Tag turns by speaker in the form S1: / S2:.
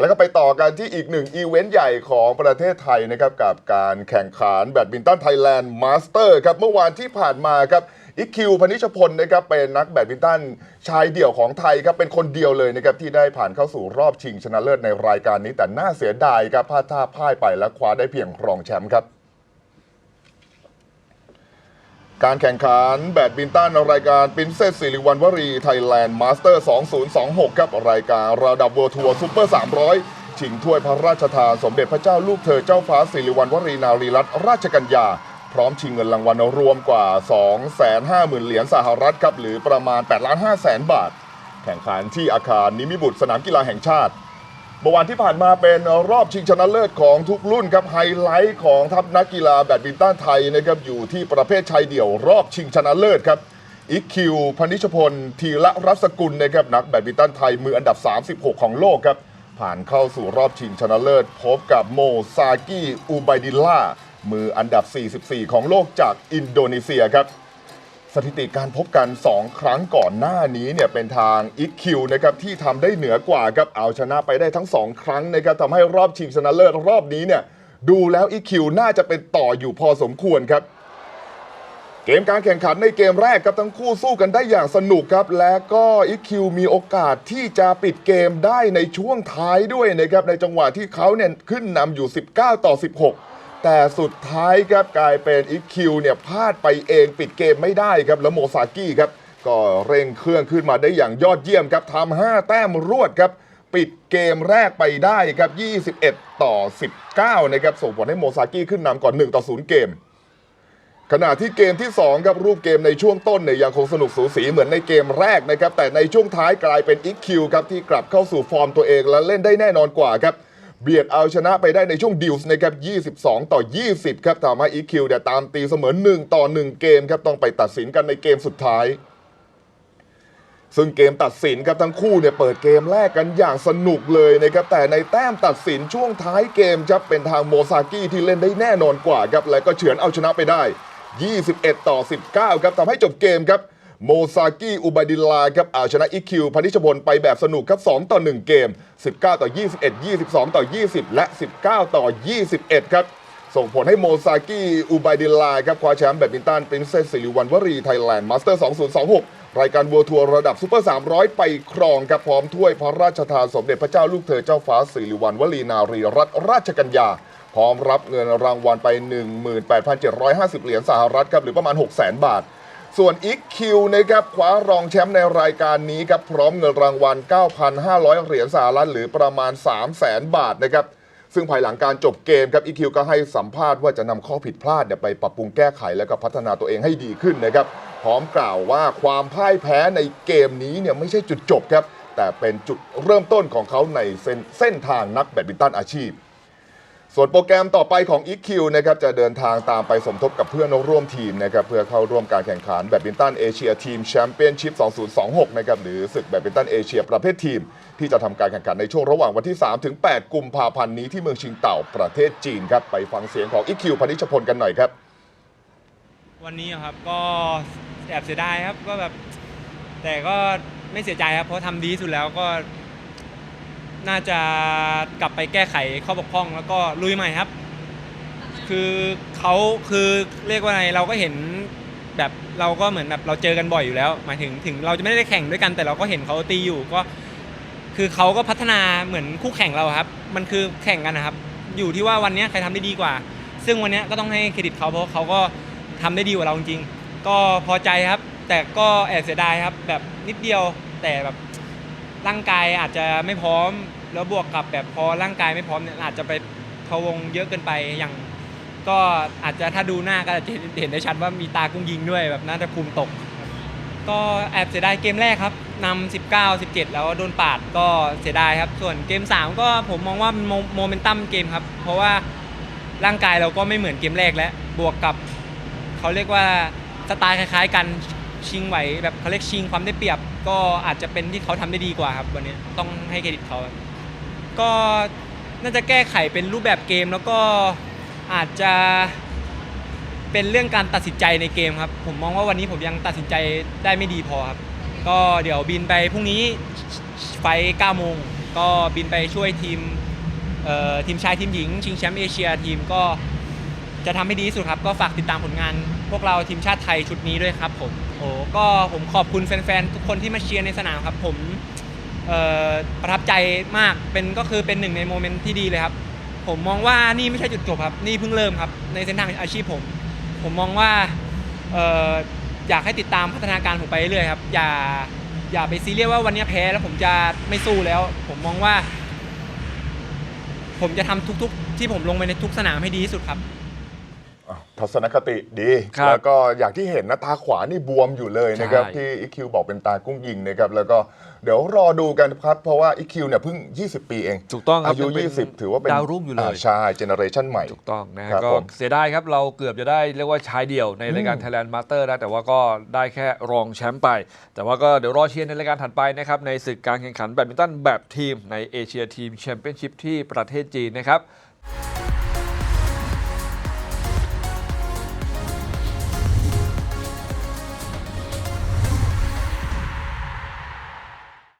S1: แล้วก็ไปต่อกันที่อีกหนึ่งอีเวนต์ใหญ่ของประเทศไทยนะครับกับการแข่งขันแบดมินตันไทยแลนด์มาสเตอร์ครับเมื่อวานที่ผ่านมาครับอิคิวพนิชพลนะครับเป็นนักแบดมินตันชายเดี่ยวของไทยครับเป็นคนเดียวเลยนะครับที่ได้ผ่านเข้าสู่รอบชิงชนะเลิศในรายการนี้แต่น่าเสียดายครับพลาดท่าพ่ายไปและคว้าได้เพียงรองแชมป์ครับ การแข่งขันแบดมินตันรายการปินเซสสิริวัณวรีไทยแลนด์มาสเตอร์ 2026 ครับ รายการระดับ World Tour Super 300 ชิงถ้วยพระราชทานสมเด็จพระเจ้าลูกเธอเจ้าฟ้าสิริวัณวรีนารีรัตนราชกัญญา พร้อมชิงเงินรางวัลรวมกว่า 250,000 เหรียญสหรัฐครับ หรือประมาณ8 5 0 0 0 0บาท แข่งขันที่อาคารนิมิบุตรสนามกีฬาแห่งชาติ เมื่อวานที่ผ่านมาเป็นรอบชิงชนะเลิศของทุกรุ่นครับไฮไลท์ของทัพนักกีฬาแบดมินตันไทยนะครับอยู่ที่ประเภทชายเดี่ยวรอบชิงชนะเลิศครับอิคิวพนิชพลทีละรัศกุลนะครับนักแบดมินตันไทยมืออันดับ 36 ของโลกครับผ่านเข้าสู่รอบชิงชนะเลิศ พบกับโมซากิอูไบดิลล่ามืออันดับ 44 ของโลกจากอินโดนีเซียครับ สถิติการพบกัน 2 ครั้งก่อนหน้านี้เนี่ยเป็นทางอิคิวนะครับที่ทำได้เหนือกว่าครับเอาชนะไปได้ทั้ง 2 ครั้งนะครับทำให้รอบชิงชนะเลิศรอบนี้เนี่ยดูแล้วอิคิวน่าจะเป็นต่ออยู่พอสมควรครับ เกมการแข่งขันในเกมแรกครับทั้งคู่สู้กันได้อย่างสนุกครับ และก็อิคิวมีโอกาสที่จะปิดเกมได้ในช่วงท้ายด้วยนะครับในจังหวะที่เขาเนี่ยขึ้นนำอยู่ 19 ต่อ 16 แต่สุดท้ายครับกลายเป็นอิคิวเนี่ยพลาดไปเองปิดเกมไม่ได้ครับแล้วโมซากิครับก็เร่งเครื่องขึ้นมาได้อย่างยอดเยี่ยมครับทำ5แต้มรวดครับ ปิดเกมแรกไปได้ครับ 21 ต่อ 19 นะครับส่งผลให้โมซากิขึ้นนำก่อน 1 ต่อ 0 เกม ขณะที่เกมที่ 2 ครับรูปเกมในช่วงต้นเนี่ยยังคงสนุกสูสีเหมือนในเกมแรกนะครับ แต่ในช่วงท้ายกลายเป็นอิกคิวครับที่กลับเข้าสู่ฟอร์มตัวเองและเล่นได้แน่นอนกว่าครับ เบียดเอาชนะไปได้ในช่วงดิวส์นะครับ 22 ต่อ 20 ครับทำให้อีคิวเนี่ยตามตีเสมอ 1 ต่อ 1 เกมครับ ต้องไปตัดสินกันในเกมสุดท้าย ซึ่งเกมตัดสินครับทั้งคู่เนี่ยเปิดเกมแรกกันอย่างสนุกเลยนะครับ แต่ในแต้มตัดสินช่วงท้ายเกมครับเป็นทางโมซากิที่เล่นได้แน่นอนกว่าครับ และก็เฉือนเอาชนะไปได้ 21 ต่อ 19 ครับทำให้จบเกมครับ โมซากิอุบาดิลลาครับเอาชนะอิคิวพนิชพลไปแบบสนุกครับ 2 ต่อ 1 เกม 19 ต่อ 21 22 ต่อ 20 และ 19 ต่อ 21 ครับ ส่งผลให้โมซากิอุบาดิลลาครับคว้าแชมป์แบดมินตันปรินเซสสิริวัณวรีไทยแลนด์มาสเตอร์ 2026 รายการวัวทัวร์ระดับซูเปอร์ 300 ไปครองครับพร้อมถ้วยพระราชทานสมเด็จพระเจ้าลูกเธอเจ้าฟ้าสิริวัณวลีนารีรัตนราชกัญญาพร้อมรับเงินรางวัลไป 18,750 เหรียญสหรัฐครับหรือประมาณ 600,000 บาท ส่วนอีกคิวนะครับคว้ารองแชมป์ในรายการนี้ครับพร้อมเงินรางวัล 9,500 เหรียญสหรัฐหรือประมาณ 300,000 บาทนะครับซึ่งภายหลังการจบเกมครับอีคิวก็ให้สัมภาษณ์ว่าจะนำข้อผิดพลาดเนี่ยไปปรับปรุงแก้ไขแล้วก็พัฒนาตัวเองให้ดีขึ้นนะครับ พร้อมกล่าวว่าความพ่ายแพ้ในเกมนี้เนี่ยไม่ใช่จุดจบครับ แต่เป็นจุดเริ่มต้นของเขาในเส้นเส้นทางนักแบดมินตันอาชีพ ส่วนโปรแกรมต่อไปของ EQ นะครับจะเดินทางตามไปสมทบกับเพื่อนร่วมทีมนะครับเพื่อเข้าร่วมการแข่งขันแบดมินตันเอเชียทีมแชมเปี้ยนชิพ 2026 นะครับหรือศึกแบดมินตันเอเชียประเภททีม ที่จะทำการแข่งขันในช่วงระหว่างวันที่ 3 ถึง 8 กุมภาพันธ์นี้ที่เมืองชิงเต่าประเทศจีนครับไปฟังเสียงของ EQ พนิชพลกันหน่อยครับ
S2: วันนี้ครับก็แอบเสียดายครับก็แบบแต่ก็ไม่เสียใจครับเพราะทำดีที่สุดแล้วก็ น่าจะกลับไปแก้ไขข้อบกพร่องแล้วก็ลุยใหม่ครับ คือเขาคือเรียกว่าไงเราก็เห็นแบบเราก็เหมือนแบบเราเจอกันบ่อยอยู่แล้ว หมายถึงถึงเราจะไม่ได้แข่งด้วยกัน แต่เราก็เห็นเขาตีอยู่ก็ คือเขาก็พัฒนาเหมือนคู่แข่งเราครับ มันคือแข่งกันนะครับ อยู่ที่ว่าวันนี้ใครทำได้ดีกว่า ซึ่งวันนี้ก็ต้องให้เครดิตเขาเพราะเขาก็ทำได้ดีกว่าเราจริงก็พอใจครับ แต่ก็แอบเสียดายครับ แบบนิดเดียวแต่แบบ ร่างกายอาจจะไม่พร้อม แล้วบวกกับแบบพอร่างกายไม่พร้อมเนี่ยอาจจะไปพะวงเยอะเกินไปอย่าง ก็อาจจะถ้าดูหน้าก็อาจจะเห็นได้ชัดว่ามีตากุ้งยิงด้วยแบบน่าจะภูมิตก ก็แอบเสียดายเกมแรกครับนำ19 17 แล้วโดนปาดก็เสียดายครับ ส่วนเกม 3 ก็ผมมองว่าโมเมนตัมเกมครับ เพราะว่าร่างกายเราก็ไม่เหมือนเกมแรกแล้วบวกกับเขาเรียกว่าสไตล์คล้าย ๆ กัน ชิงไหวแบบเขาเรียกชิงความได้เปรียบ ก็อาจจะเป็นที่เขาทำได้ดีกว่าครับวันนี้ต้องให้เครดิตเขา ก็น่าจะแก้ไขเป็นรูปแบบเกมแล้วก็อาจจะเป็นเรื่องการตัดสินใจในเกมครับ ผมมองว่าวันนี้ผมยังตัดสินใจได้ไม่ดีพอครับ ก็เดี๋ยวบินไปพรุ่งนี้ไฟ9โมงก็บินไปช่วยทีมเอ่อทีมชายทีมหญิง ชิงแชมป์เอเชียทีมก็จะทำให้ดีที่สุดครับ ก็ฝากติดตามผลงานพวกเราทีมชาติไทยชุดนี้ด้วยครับผม โอ้ก็ผมขอบคุณแฟนๆ ทุกคนที่มาเชียร์ในสนามครับ ผมประทับใจมากเป็นก็คือเป็นหนึ่งในโมเมนต์ที่ดีเลยครับ ผมมองว่านี่ไม่ใช่จุดจบครับ นี่เพิ่งเริ่มครับ ในเส้นทางอาชีพผม ผมมองว่าอออยากให้ติดตามพัฒนาการผมไปเรื่อยครับ อย่าอย่าไปซีเรียสว่าวันนี้แพ้แล้วผมจะไม่สู้แล้ว ผมมองว่า ผมจะทำทุก ๆ ที่ผมลงไปในทุกสนามให้ดีที่สุดครับ
S1: ทัศนคติดี
S3: ครับ
S1: แล้วก็อย่างที่เห็นนะตาขวานี่บวมอยู่เลยนะครับ
S3: ใช่
S1: ที่อีคิวบอกเป็นตากุ้งยิงนะครับแล้วก็เดี๋ยวรอดูกันครับเพราะว่าอีคิวเนี่ยเพิ่ง 20 ปีเอง
S3: ถูกต้องครับ
S1: อายุ
S3: งเป็น
S1: 20 ถือว่าเป็น
S3: ดาวรุ่งอยู่เลยา
S1: ใช่เจเนอเรชันใหม่
S3: ถูกต้องนะ
S1: ครับ
S3: ก็
S1: ผม
S3: เสียดายครับเราเกือบจะได้เรียกว่าชายเดี่ยวในรายการ
S1: อืม
S3: Thailand Master นะแต่ว่าก็ได้แค่รองแชมป์ไป แต่ว่าก็เดี๋ยวรอเชียร์ในรายการถัดไปนะครับ ในศึกการแข่งขันแบดมินตันแบบทีมในเอเชียทีมแชมเปี้ยนชิพที่ประเทศจีนนะครับ